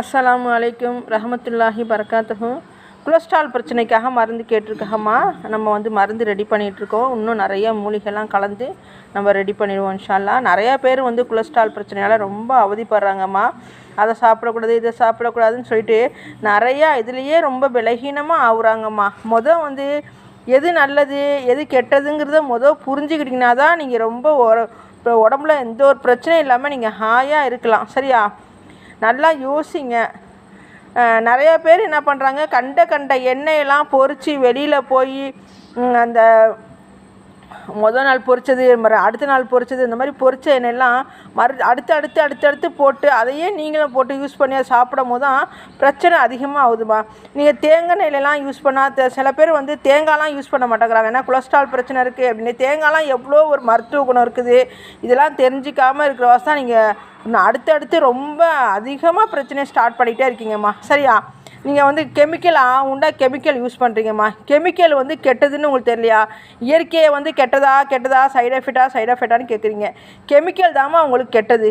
அஸ்லாம் அலைக்கும் ரஹமத்துல்லாஹி பரக்காத்துஹு கொலஸ்ட்ரால் பிரச்சனைக்காக மருந்து கேட்டிருக்காங்கம்மா நம்ம வந்து மருந்து ரெடி பண்ணிகிட்ருக்கோம் இன்னும் நிறைய மூலிகைலாம் கலந்து நம்ம ரெடி பண்ணிடுவோம் இன்ஷால்லா நிறையா பேர் வந்து கொலஸ்ட்ரால் பிரச்சனையால் ரொம்ப அவதிப்படுறாங்கம்மா. அதை சாப்பிடக்கூடாது இதை சாப்பிடக்கூடாதுன்னு சொல்லிட்டு நிறையா இதுலேயே ரொம்ப விலகீனமாக ஆகுறாங்கம்மா. மொதல் வந்து எது நல்லது எது கெட்டதுங்கிறத மொதல் புரிஞ்சுக்கிட்டிங்கன்னா தான் நீங்கள் ரொம்ப இப்போ உடம்புல எந்த ஒரு பிரச்சனையும் இல்லாமல் நீங்கள் ஹாயாக இருக்கலாம். சரியா? நல்லா யோசிங்க. நிறைய பேர் என்ன பண்ணுறாங்க கண்ட கண்ட எண்ணெயெல்லாம் பொறிச்சு வெளியில் போய் அந்த மொதல் நாள் பொரிச்சது மறு அடுத்த நாள் பொரிச்சது இந்த மாதிரி பொரிச்ச எண்ணெயெல்லாம் மறு அடுத்து அடுத்து அடுத்து அடுத்து போட்டு அதையே நீங்களும் போட்டு யூஸ் பண்ணி அதை சாப்பிடும் போது தான் பிரச்சனை அதிகமாக ஆகுதுமா நீங்கள் தேங்காய் எண்ணெயிலலாம் யூஸ் பண்ணால் சில பேர் வந்து தேங்காய்லாம் யூஸ் பண்ண மாட்டேங்கிறாங்க. ஏன்னா கொலஸ்ட்ரால் பிரச்சனை இருக்குது அப்படின்னு. தேங்காய்லாம் எவ்வளோ ஒரு மருத்துவ குணம் இருக்குது? இதெல்லாம் தெரிஞ்சிக்காமல் இருக்கிறவாசி தான் நீங்கள் இன்னும் அடுத்தடுத்து ரொம்ப அதிகமாக பிரச்சனையை ஸ்டார்ட் பண்ணிகிட்டே இருக்கீங்கம்மா. சரியா? நீங்கள் வந்து கெமிக்கல் உண்டா கெமிக்கல் யூஸ் பண்ணுறீங்கம்மா கெமிக்கல் வந்து கெட்டதுன்னு உங்களுக்கு தெரியலையா? இயற்கையை வந்து கெட்டதா கெட்டதா சைடு எஃபெக்டா சைடு எஃபெக்டான்னு கேட்குறீங்க கெமிக்கல் தாம்மா உங்களுக்கு கெட்டது.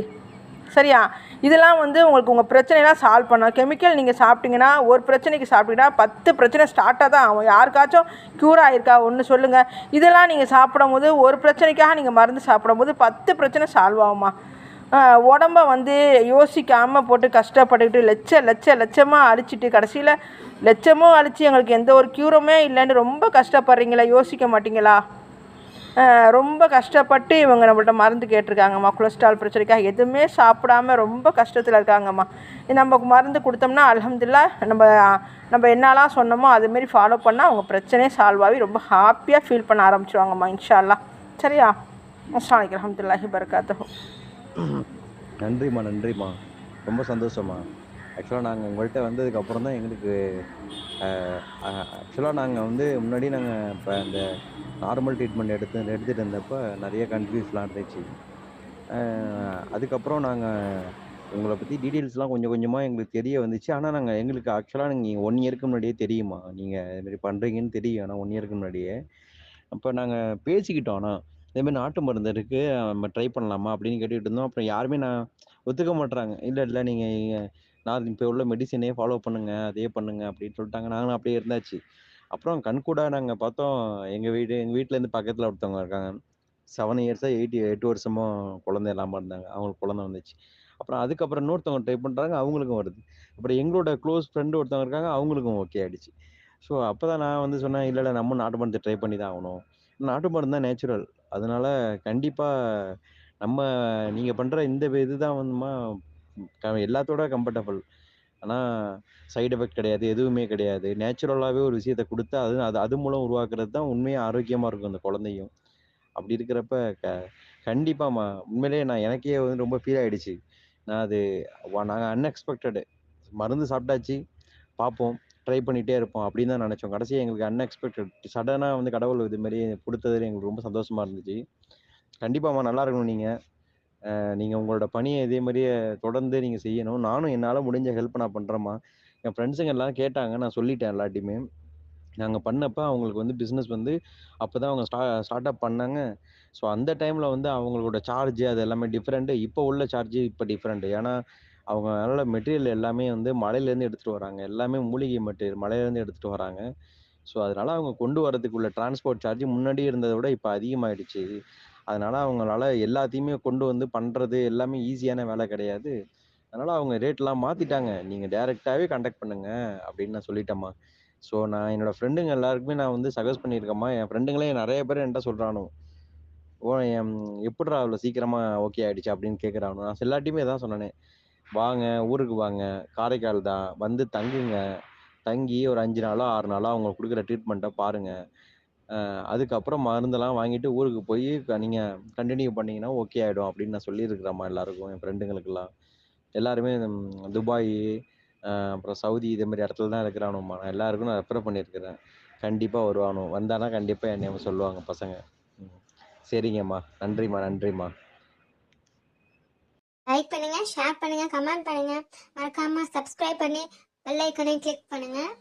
சரியா? இதெல்லாம் வந்து உங்களுக்கு உங்கள் பிரச்சனைலாம் சால்வ் பண்ணோம். கெமிக்கல் நீங்கள் சாப்பிட்டீங்கன்னா ஒரு பிரச்சனைக்கு சாப்பிட்டீங்கன்னா பத்து பிரச்சனை ஸ்டார்ட்டாக தான் ஆகும். யாருக்காச்சும் க்யூர் ஆகிருக்கா ஒன்று சொல்லுங்கள் இதெல்லாம் நீங்கள் சாப்பிடும்போது ஒரு பிரச்சனைக்காக நீங்கள் மருந்து சாப்பிடும்போது பத்து பிரச்சனை சால்வ் ஆகுமா உடம்ப வந்து யோசிக்காமல் போட்டு கஷ்டப்பட்டுக்கிட்டு லட்ச லட்ச லட்சமாக அழிச்சிட்டு கடைசியில் லட்சமும் அழிச்சு எங்களுக்கு எந்த ஒரு க்யூரமே இல்லைன்னு ரொம்ப கஷ்டப்படுறீங்களா? யோசிக்க மாட்டீங்களா? ரொம்ப கஷ்டப்பட்டு இவங்க நம்மள்ட்ட மருந்து கேட்டிருக்காங்கம்மா கொலஸ்ட்ரால் பிரச்சனைக்காக. எதுவுமே சாப்பிடாம ரொம்ப கஷ்டத்தில் இருக்காங்கம்மா. நமக்கு மருந்து கொடுத்தோம்னா அலமதுல்லா நம்ம நம்ம என்னெல்லாம் சொன்னோமோ அதுமாரி ஃபாலோ பண்ணால் அவங்க பிரச்சனையே சால்வ் ஆகி ரொம்ப ஹாப்பியாக ஃபீல் பண்ண ஆரம்பிச்சிருவாங்கம்மா இன்ஷா சரியா? அஸ்லாம் வலைக்கம் ரஹமத்துல்லாஹி வரகாத்துஹு நன்றிம்மா நன்றிம்மா. ரொம்ப சந்தோஷம்மா. ஆக்சுவலாக நாங்கள் உங்கள்கிட்ட வந்ததுக்கு அப்புறம் தான் எங்களுக்கு ஆக்சுவலாக நாங்கள் வந்து முன்னாடி நாங்கள் இப்போ இந்த நார்மல் ட்ரீட்மெண்ட் எடுத்து எடுத்துகிட்டு இருந்தப்போ நிறைய கன்ஃபியூஸ்லாம் இருந்துச்சு. அதுக்கப்புறம் நாங்கள் உங்களை பற்றி டீட்டெயில்ஸ்லாம் கொஞ்சம் கொஞ்சமாக எங்களுக்கு தெரிய வந்துச்சு. ஆனால் நாங்கள் எங்களுக்கு ஆக்சுவலாக நீங்கள் ஒன் இயருக்கு முன்னாடியே தெரியுமா? நீங்கள் இதுமாரி பண்ணுறீங்கன்னு தெரியும். ஆனால் ஒன் இயருக்கு முன்னாடியே. அப்போ நாங்கள் பேசிக்கிட்டோம். ஆனால் இதேமாதிரி நாட்டு மருந்து இருக்குது நம்ம ட்ரை பண்ணலாமா அப்படின்னு கேட்டுக்கிட்டு இருந்தோம். அப்புறம் யாருமே நான் ஒத்துக்க மாட்றாங்க. இல்லை இல்லை நீங்கள் நான் இப்போ உள்ள மெடிசனே ஃபாலோ பண்ணுங்க அதே பண்ணுங்க அப்படின்னு சொல்லிட்டாங்க. நாங்களும் அப்படியே இருந்தாச்சு. அப்புறம் கண்கூடாக நாங்கள் பார்த்தோம் எங்கள் வீடு எங்கள் வீட்டிலேருந்து பக்கத்தில் ஒருத்தவங்க இருக்காங்க. செவன் இயர்ஸாக எயிட் எட்டு வருஷமும் குழந்தை இல்லாமல் இருந்தாங்க. அவங்களுக்கு குழந்தை வந்துச்சு. அப்புறம் அதுக்கப்புறம் இன்னொருத்தவங்க ட்ரை பண்ணுறாங்க அவங்களுக்கும் வருது. அப்புறம் எங்களோட க்ளோஸ் ஃப்ரெண்டு ஒருத்தவங்க இருக்காங்க அவங்களுக்கும் ஓகே ஆகிடுச்சு ஸோ அப்போ தான் நான் வந்து சொன்னேன் இல்லை இல்லை நம்ம நாட்டு மருந்து ட்ரை பண்ணி தான் ஆகணும். நாட்டு மருந்து தான் நேச்சுரல். அதனால கண்டிப்பாக நம்ம நீங்கள் பண்ணுற இந்த இதுதான் வந்துமா எல்லாத்தோட கம்ஃபர்டபுள். ஆனால் சைடு எஃபெக்ட் கிடையாது எதுவுமே கிடையாது. நேச்சுரலாகவே ஒரு விஷயத்தை கொடுத்து அது அது அது மூலம் உருவாக்குறது தான் உண்மையாக ஆரோக்கியமாக இருக்கும் அந்த குழந்தையும். அப்படி இருக்கிறப்ப க கண்டிப்பாம்மா உண்மையிலேயே நான் எனக்கே வந்து ரொம்ப ஃபீல் ஆகிடுச்சு நான் அது நாங்கள் அன்எக்ஸ்பெக்டடு மருந்து சாப்பிட்டாச்சு. பார்ப்போம் ட்ரை பண்ணிகிட்டே இருப்போம் அப்படின்னு தான் நினச்சோம். கடைசி எங்களுக்கு அன்எக்ஸ்பெக்டட் சடனாக வந்து கடவுள் இது மாதிரி கொடுத்ததுல எங்களுக்கு ரொம்ப சந்தோஷமாக இருந்துச்சு. கண்டிப்பாம்மா நல்லா இருக்கணும் நீங்கள் நீங்கள் உங்களோட பணியை இதே மாதிரியே தொடர்ந்து நீங்கள் செய்யணும். நானும் என்னால் முடிஞ்ச ஹெல்ப் நான் பண்ணுறேம்மா என் ஃப்ரெண்ட்ஸுங்க எல்லாம் கேட்டாங்க. நான் சொல்லிட்டேன் எல்லாட்டையுமே நாங்கள் பண்ணப்போ அவங்களுக்கு வந்து பிஸ்னஸ் வந்து அப்போ தான் அவங்க ஸ்டா ஸ்டார்ட் அப் பண்ணாங்க. ஸோ அந்த டைமில் வந்து அவங்களோட சார்ஜ் அது எல்லாமே டிஃப்ரெண்ட்டு இப்போ உள்ள சார்ஜ் இப்போ டிஃப்ரெண்ட்டு ஏன்னா அவங்க நல்ல மெட்டீரியல் எல்லாமே வந்து மலையிலேருந்து எடுத்துகிட்டு வராங்க. எல்லாமே மூலிகை மெட்டீரியல் மலையிலேருந்து எடுத்துகிட்டு வராங்க. ஸோ அதனால் அவங்க கொண்டு வரதுக்குள்ள டிரான்ஸ்போர்ட் சார்ஜ் முன்னாடி இருந்ததை விட இப்போ அதிகமாகிடுச்சு அதனால் அவங்களால எல்லாத்தையுமே கொண்டு வந்து பண்ணுறது எல்லாமே ஈஸியான வேலை கிடையாது. அதனால் அவங்க ரேட்லாம் மாற்றிட்டாங்க நீங்கள் டேரெக்டாகவே கான்டாக்ட் பண்ணுங்க அப்படின்னு நான் சொல்லிட்டேம்மா. ஸோ நான் என்னோடய ஃப்ரெண்டுங்க எல்லாருக்குமே நான் வந்து சஜஸ்ட் பண்ணியிருக்கேம்மா. என் ஃப்ரெண்டுங்களே நிறைய பேர் என்கிட்ட சொல்கிறானோ ஓ என் எப்படிடா அவ்வளோ சீக்கிரமாக ஓகே ஆகிடுச்சு அப்படின்னு கேட்குறானோ நான் எல்லாட்டையுமே தான் சொன்னேனே. வாங்க ஊருக்கு வாங்க காரைக்கால் தான். வந்து தங்குங்க. தங்கி ஒரு அஞ்சு நாளோ ஆறு நாளோ அவங்க கொடுக்குற ட்ரீட்மெண்ட்டை பாருங்கள் அதுக்கப்புறம் மருந்தெல்லாம் வாங்கிட்டு ஊருக்கு போய் நீங்கள் கண்டினியூ பண்ணீங்கன்னா ஓகே ஆகிடும் அப்படின்னு நான் சொல்லியிருக்கிறேம்மா எல்லாருக்கும் என் ஃப்ரெண்டுங்களுக்கெல்லாம் எல்லாருமே துபாய் அப்புறம் சவுதி இதே மாதிரி இடத்துல தான் இருக்கிறானும்மா. நான் எல்லாருக்கும் நான் ரெஃபர் பண்ணியிருக்கிறேன். கண்டிப்பாக வருவானும். வந்தானா கண்டிப்பாக என்னை சொல்லுவாங்க பசங்க. சரிங்கம்மா. நன்றிம்மா நன்றிம்மா. லைக் பண்ணுங்க. ஷேர் பண்ணுங்கள் கமெண்ட் பண்ணுங்கள் மறக்காமல் சப்ஸ்கிரைப் பண்ணி பெல் கிளிக் பண்ணுங்கள்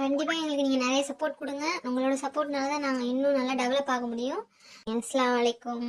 கண்டிப்பாக எங்களுக்கு நீங்கள் நிறைய சப்போர்ட் கொடுங்க. உங்களோட சப்போர்ட்னால தான் நாங்கள் இன்னும் நல்லா டெவலப் ஆக முடியும். அஸ்லாம் வலைக்கம்